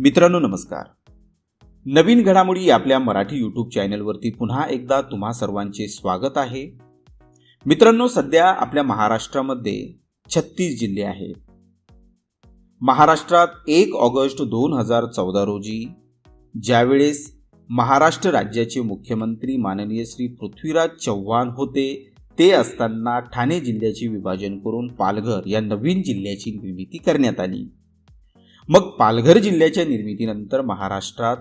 मित्रांनो नमस्कार. नवीन घडामोडी आपल्या मराठी यूट्यूब चॅनलवरती पुन्हा एकदा तुम्हा सर्वांचे स्वागत आहे. मित्रांनो सध्या आपल्या महाराष्ट्रामध्ये छत्तीस जिल्हे आहेत. महाराष्ट्रात एक ऑगस्ट दोन हजार चौदा रोजी ज्यावेळेस महाराष्ट्र राज्याचे मुख्यमंत्री माननीय श्री पृथ्वीराज चव्हाण होते ते असताना ठाणे जिल्ह्याचे विभाजन करून पालघर या नवीन जिल्ह्याची निर्मिती करण्यात आली. मग पालघर जिल्ह्याच्या निर्मितीनंतर महाराष्ट्रात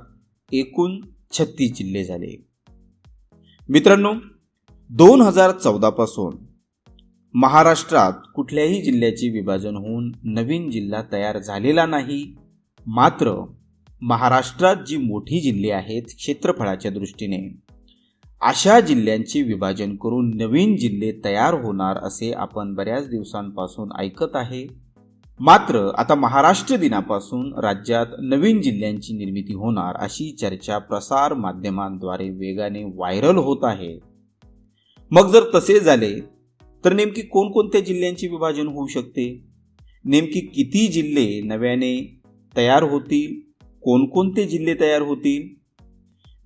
एकूण छत्तीस जिल्हे झाले. मित्रांनो दोन हजार चौदापासून महाराष्ट्रात कुठल्याही जिल्ह्याचे विभाजन होऊन नवीन जिल्हा तयार झालेला नाही मात्र महाराष्ट्रात जी मोठी जिल्हे आहेत क्षेत्रफळाच्या दृष्टीने अशा जिल्ह्यांचे विभाजन करून नवीन जिल्हे तयार होणार असे आपण बऱ्याच दिवसांपासून ऐकत आहे. मात्र आता महाराष्ट्र दिनापासून राज्यात नवीन जिल्ह्यांची निर्मिती होणार अशी चर्चा प्रसार माध्यमांद्वारे वेगाने व्हायरल होत आहे. मग जर तसे झाले तर नेमकी कोणकोणत्या जिल्ह्यांचे विभाजन होऊ शकते? नेमकी किती जिल्हे नव्याने तयार होतील? कोणकोणते जिल्हे तयार होतील?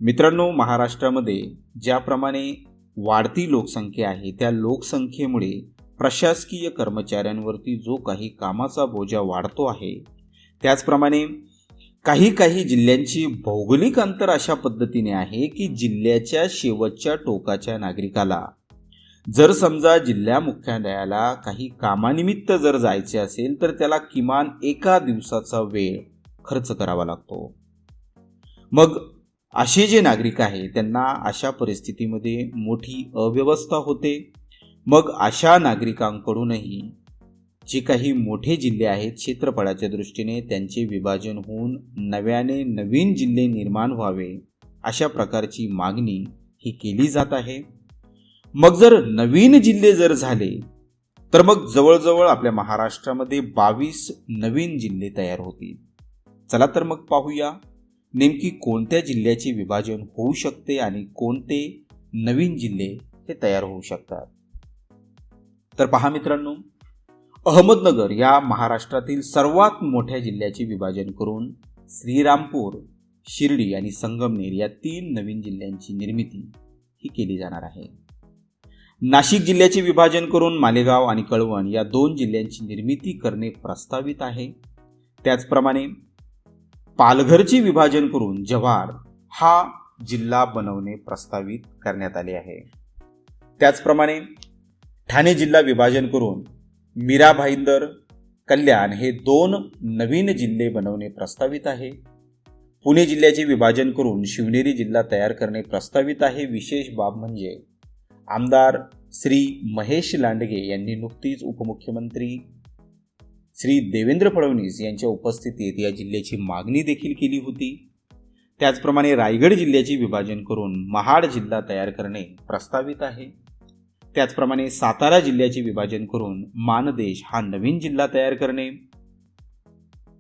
मित्रांनो महाराष्ट्रामध्ये ज्याप्रमाणे वाढती लोकसंख्या आहे त्या लोकसंख्येमुळे प्रशासकीय कर्मचाऱ्यांवरती जो काही कामाचा बोजा वाढतो आहे त्याचप्रमाणे काही काही जिल्ह्यांची भौगोलिक अंतर अशा पद्धतीने आहे की जिल्ह्याच्या शेवटच्या टोकाच्या नागरिकाला जर समजा जिल्हा मुख्यालयाला काही कामानिमित्त जर जायचे असेल तर त्याला किमान एका दिवसाचा वेळ खर्च करावा लागतो. मग असे जे नागरिक आहे त्यांना अशा परिस्थितीमध्ये मोठी अव्यवस्था होते. मग अशा नागरिकांकडूनही जे काही मोठे जिल्हे आहेत क्षेत्रफळाच्या दृष्टीने त्यांचे विभाजन होऊन नव्याने नवीन जिल्हे निर्माण व्हावे अशा प्रकारची मागणी ही केली जात आहे. मग जर नवीन जिल्हे जर झाले तर मग जवळजवळ आपल्या महाराष्ट्रामध्ये बावीस नवीन जिल्हे तयार होतील. चला तर मग पाहूया नेमकी कोणत्या जिल्ह्याचे विभाजन होऊ शकते आणि कोणते नवीन जिल्हे हे तयार होऊ शकतात. तर पहा मित्रांनो अहमदनगर या महाराष्ट्रातील सर्वात मोठ्या जिल्ह्याचे विभाजन करून श्रीरामपूर शिर्डी आणि संगमनेर या तीन नवीन जिल्ह्यांची निर्मिती ही केली जाणार आहे. नाशिक जिल्ह्याचे विभाजन करून मालेगाव आणि कळवण या दोन जिल्ह्यांची निर्मिती करणे प्रस्तावित आहे. त्याचप्रमाणे पालघरचे विभाजन करून जव्हार हा जिल्हा बनवणे प्रस्तावित करण्यात आले आहे. त्याचप्रमाणे ठाणे जिल्हा विभाजन करून मीरा भाईंदर कल्याण हे दोन नवीन जिल्हे बनवणे प्रस्तावित आहे. पुणे जिल्ह्याचे विभाजन करून शिवनेरी जिल्हा तयार करणे प्रस्तावित आहे. विशेष बाब म्हणजे आमदार श्री महेश लांडगे यांनी नुकतीच उपमुख्यमंत्री श्री देवेंद्र फडणवीस यांच्या उपस्थितीत या जिल्ह्याची मागणी देखील केली होती. त्याचप्रमाणे रायगड जिल्ह्याचे विभाजन करून महाड जिल्हा तयार करणे प्रस्तावित आहे. त्याचप्रमाणे सातारा जिल्ह्याचे विभाजन करून मानदेश हा नवीन जिल्हा तयार करणे.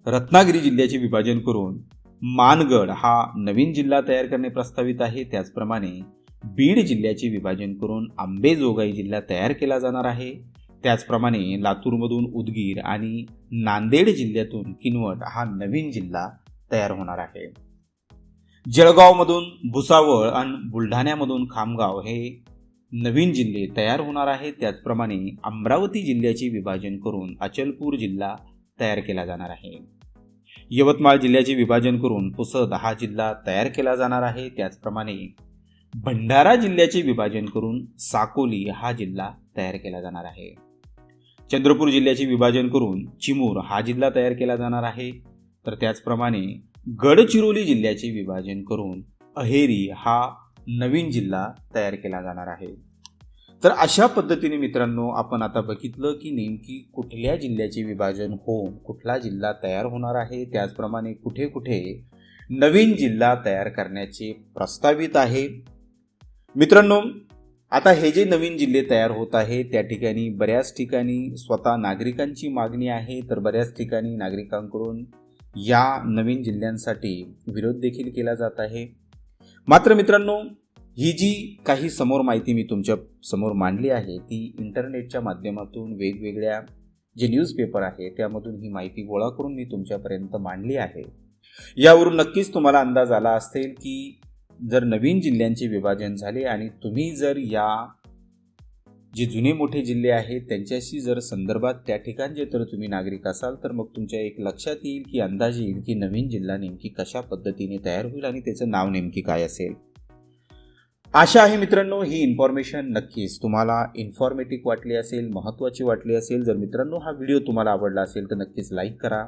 रत्नागिरी जिल्ह्याचे विभाजन करून मानगड हा नवीन जिल्हा तयार करणे प्रस्तावित आहे. त्याचप्रमाणे बीड जिल्ह्याचे विभाजन करून आंबेजोगाई जिल्हा तयार केला जाणार आहे. त्याचप्रमाणे लातूरमधून उदगीर आणि नांदेड जिल्ह्यातून किनवट हा नवीन जिल्हा तयार होणार आहे. जळगावमधून भुसावळ आणि बुलढाण्यामधून खामगाव हे नवीन जिल्हे तयार होणार आहेत. त्याचप्रमाणे अमरावती जिल्ह्याचे विभाजन करून अचलपूर जिल्हा तयार केला जाणार आहे. यवतमाळ जिल्ह्याचे विभाजन करून पुसद हा जिल्हा तयार केला जाणार आहे. त्याचप्रमाणे भंडारा जिल्ह्याचे विभाजन करून साकोली हा जिल्हा तयार केला जाणार आहे. चंद्रपूर जिल्ह्याचे विभाजन करून चिमूर हा जिल्हा तयार केला जाणार आहे. तर त्याचप्रमाणे गडचिरोली जिल्ह्याचे विभाजन करून अहेरी हा नवीन जिल्हा तयार केला जाणार आहे. तर अशा पद्धतीने मित्रांनो आपण आता बघितलं की नेमकी कुठल्या जिल्ह्याचे विभाजन होऊन कुठला जिल्हा तयार होणार आहे त्याचप्रमाणे कुठे कुठे नवीन जिल्हा तयार करण्याचे प्रस्तावित आहे. मित्रांनो आता हे जे नवीन जिल्हे तयार होत आहे त्या ठिकाणी बऱ्याच ठिकाणी स्वतः नागरिकांची मागणी आहे तर बऱ्याच ठिकाणी नागरिकांकडून या नवीन जिल्ह्यांसाठी विरोध देखील केला जात आहे. मात्र मित्रांनो ही जी काही समोर माहिती मी तुमच्यासमोर मांडली आहे ती इंटरनेटच्या माध्यमातून वेगवेगळ्या जे न्यूजपेपर आहे त्यामधून ही माहिती गोळा करून मी तुमच्यापर्यंत मांडली आहे. यावरून नक्कीच तुम्हाला अंदाज आला असेल की जर नवीन जिल्ह्यांचे विभाजन झाले आणि तुम्ही जर या जे जुने मोठे जिल्हे आहेत त्यांच्याशी जर संदर्भात त्या ठिकाणचे तर तुम्ही नागरिक असाल तर मग तुमच्या एक लक्षात येईल की अंदाज येईल की नवीन जिल्हा नेमकी कशा पद्धतीने तयार होईल आणि त्याचं नाव नेमकी काय असेल. आशा आहे मित्रांनो ही इन्फॉर्मेशन नक्कीच तुम्हाला इन्फॉर्मेटिव्ह वाटली असेल महत्त्वाची वाटली असेल. जर मित्रांनो हा व्हिडिओ तुम्हाला आवडला असेल तर नक्कीच लाईक करा.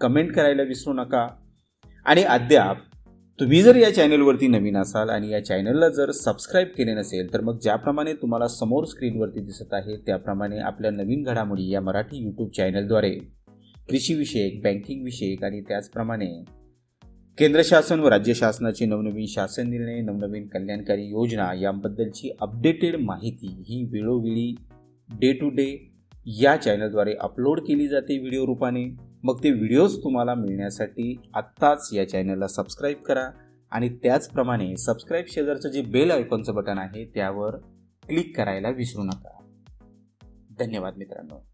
कमेंट करायला विसरू नका. आणि अद्याप तुम्ही जर या चॅनलवरती नवीन असाल आणि या चॅनलला जर सबस्क्राईब केले नसेल तर मग ज्याप्रमाणे तुम्हाला समोर स्क्रीनवरती दिसत आहे त्याप्रमाणे आपल्या नवीन घडामोडी या मराठी यूट्यूब चॅनलद्वारे कृषीविषयक बँकिंग विषयक आणि त्याचप्रमाणे केंद्र शासन व राज्य शासनाचे नवनवीन शासन निर्णय नवनवीन कल्याणकारी योजना याबद्दलची अपडेटेड माहिती ही वेळोवेळी डे टू डे या चॅनलद्वारे अपलोड केली जाते व्हिडिओ रूपाने. मग ते व्हिडिओज तुम्हाला मिळण्यासाठी आत्ताच या चॅनलला सबस्क्राईब करा. आणि त्याचप्रमाणे सबस्क्राईब शेजारचं जे बेल आयकॉनचं बटन आहे त्यावर क्लिक करायला विसरू नका. धन्यवाद मित्रांनो.